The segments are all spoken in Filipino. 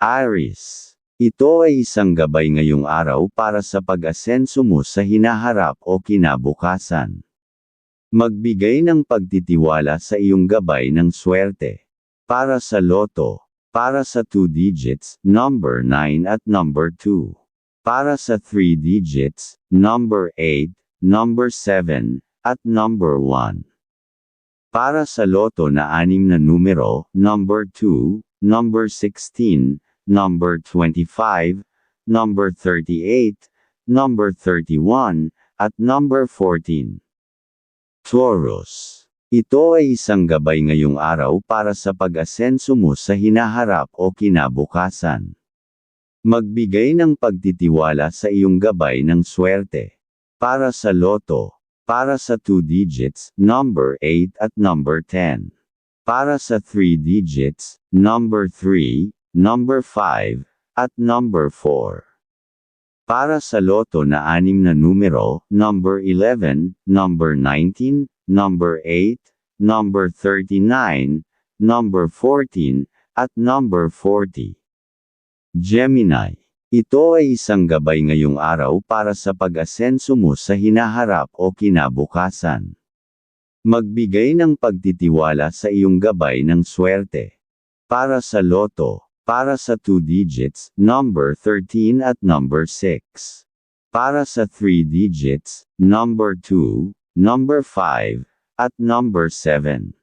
Aris. Ito ay isang gabay ngayong araw para sa pag-asenso mo sa hinaharap o kinabukasan. Magbigay ng pagtitiwala sa iyong gabay ng swerte. Para sa loto, para sa 2 digits, number 9 at number 2. Para sa 3 digits, number 8, number 7, at number 1. Para sa loto na anim na numero, number 2, number 16, number 25, number 38, number 31, at number 14. Taurus. Ito ay isang gabay ngayong araw para sa pag-asenso mo sa hinaharap o kinabukasan. Magbigay ng pagtitiwala sa iyong gabay ng swerte. Para sa loto, para sa 2 digits, number 8 at number 10. Para sa 3 digits, number 3, number 5, at number 4. Para sa loto na anim na numero, number 11, number 19, number 8, number 39, number 14, at number 40. Gemini. Ito ay isang gabay ngayong araw para sa pag-asenso mo sa hinaharap o kinabukasan. Magbigay ng pagtitiwala sa iyong gabay ng swerte. Para sa loto, para sa 2 digits, number 13 at number 6. Para sa 3 digits, number 2, number 5, at number 7.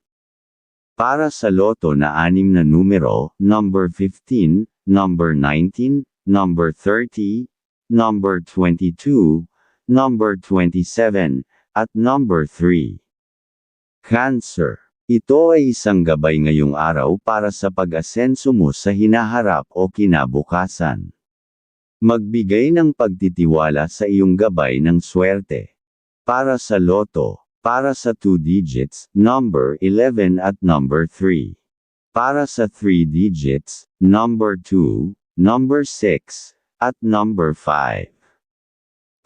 Para sa loto na anim na numero, number 15, number 19, number 30, number 22, number 27, at number 3. Cancer. Ito ay isang gabay ngayong araw para sa pag-asenso mo sa hinaharap o kinabukasan. Magbigay ng pagtitiwala sa iyong gabay ng swerte. Para sa loto, para sa 2 digits, number 11 at number 3. Para sa 3 digits, number 2, number 6, at number 5.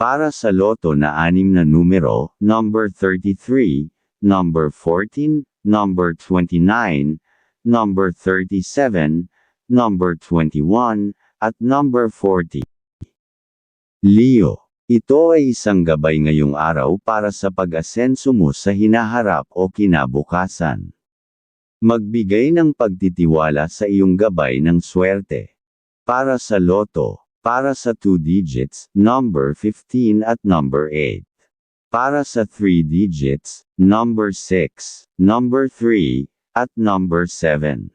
Para sa loto na anim na numero, number 33, number 14, number 29, number 37, number 21, at number 40. Leo. Ito ay isang gabay ngayong araw para sa pag-asenso mo sa hinaharap o kinabukasan. Magbigay ng pagtitiwala sa iyong gabay ng swerte. Para sa loto, para sa 2 digits, number 15 at number 8. Para sa 3 digits, number 6, number 3, at number 7.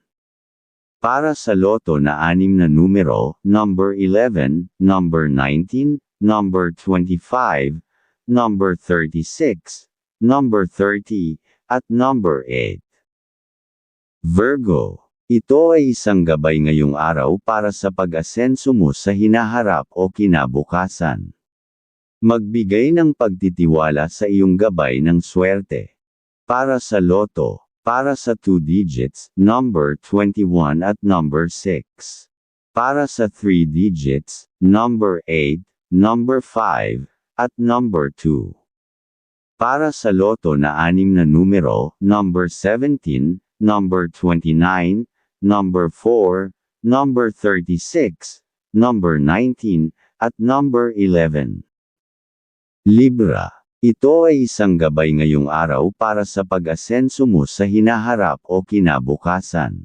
Para sa loto na anim na numero, number 11, number 19, number 25, number 36, number 30, at number 8. Virgo. Ito ay isang gabay ngayong araw para sa pag-asenso mo sa hinaharap o kinabukasan. Magbigay ng pagtitiwala sa iyong gabay ng swerte. Para sa loto, para sa 2 digits, number 21 at number 6. Para sa 3 digits, number 8, number 5, at number 2. Para sa loto na anim na numero, number 17, number 29, number 4, number 36, number 19, at number 11. Libra. Ito ay isang gabay ngayong araw para sa pag-asenso mo sa hinaharap o kinabukasan.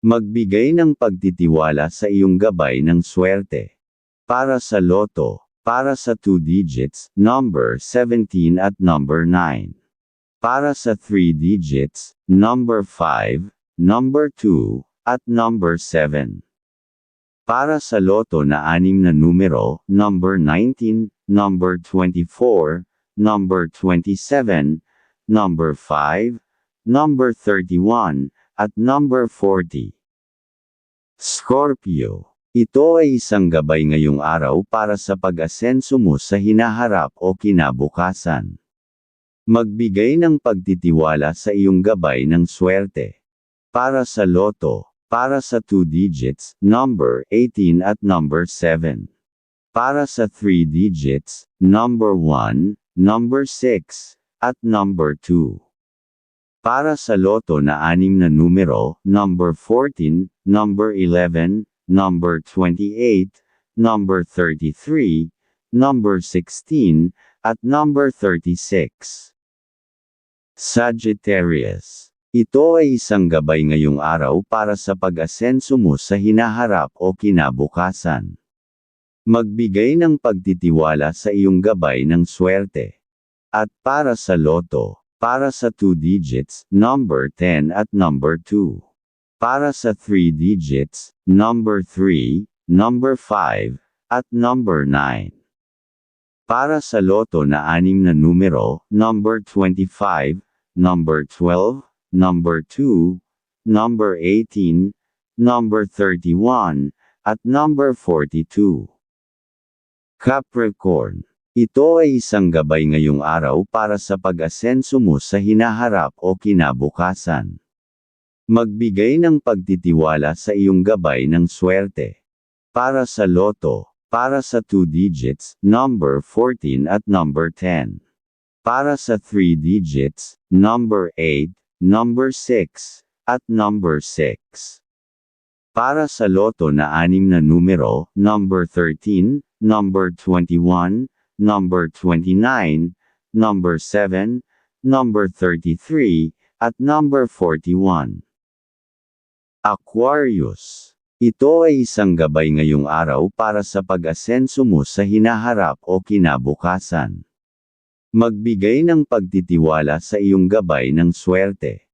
Magbigay ng pagtitiwala sa iyong gabay ng swerte. Para sa loto, para sa 2 digits, number 17 at number 9. Para sa 3 digits, number 5, number 2, at number 7. Para sa loto na anim na numero, number 19, number 24, number 27, number 5, number 31, at number 40. Scorpio. Ito ay isang gabay ngayong araw para sa pag-asenso mo sa hinaharap o kinabukasan. Magbigay ng pagtitiwala sa iyong gabay ng swerte. Para sa loto, para sa 2 digits, number 18 at number 7. Para sa 3 digits, number 1, number 6, at number 2. Para sa loto na anim na numero, number 14, number 11, number 28, number 33, number 16, at number 36. Sagittarius. Ito ay isang gabay ngayong araw para sa pag-asenso mo sa hinaharap o kinabukasan. Magbigay ng pagtitiwala sa iyong gabay ng swerte. At para sa loto, para sa 2 digits, number 10 at number 2. Para sa 3 digits, number 3, number 5, at number 9. Para sa loto na anim na numero, number 25, number 12, number 2, number 18, number 31, at number 42. Capricorn. Ito ay isang gabay ngayong araw para sa pag-asenso mo sa hinaharap o kinabukasan. Magbigay ng pagtitiwala sa iyong gabay ng swerte. Para sa loto, para sa 2 digits, number 14 at number 10. Para sa 3 digits, number 8, number 6, at number 6. Para sa loto na anim na numero, number 13, number 21, number 29, number 7, number 33, at number 41. Aquarius. Ito ay isang gabay ngayong araw para sa pag-asenso mo sa hinaharap o kinabukasan. Magbigay ng pagtitiwala sa iyong gabay ng swerte.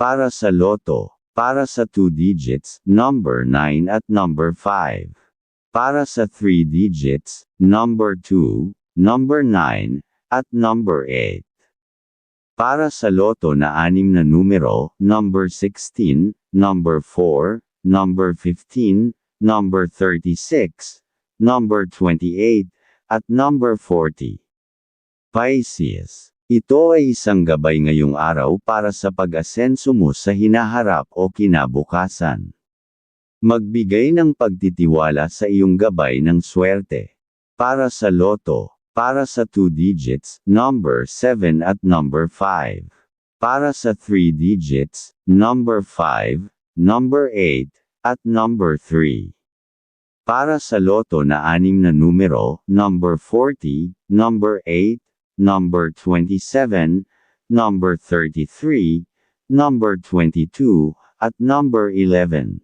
Para sa loto, para sa 2 digits, number 9 at number 5. Para sa 3 digits, number 2, number 9, at number 8. Para sa loto na anim na numero, number 16, number 4, number 15, number 36, number 28, at number 40. Pisces. Ito ay isang gabay ngayong araw para sa pag-asenso mo sa hinaharap o kinabukasan. Magbigay ng pagtitiwala sa iyong gabay ng swerte. Para sa loto, para sa 2 digits, number 7 at number 5. Para sa 3 digits, number 5, number 8, at number 3. Para sa loto na anim na numero, number 40, number 8, number 27, number 33, number 22, at number 11.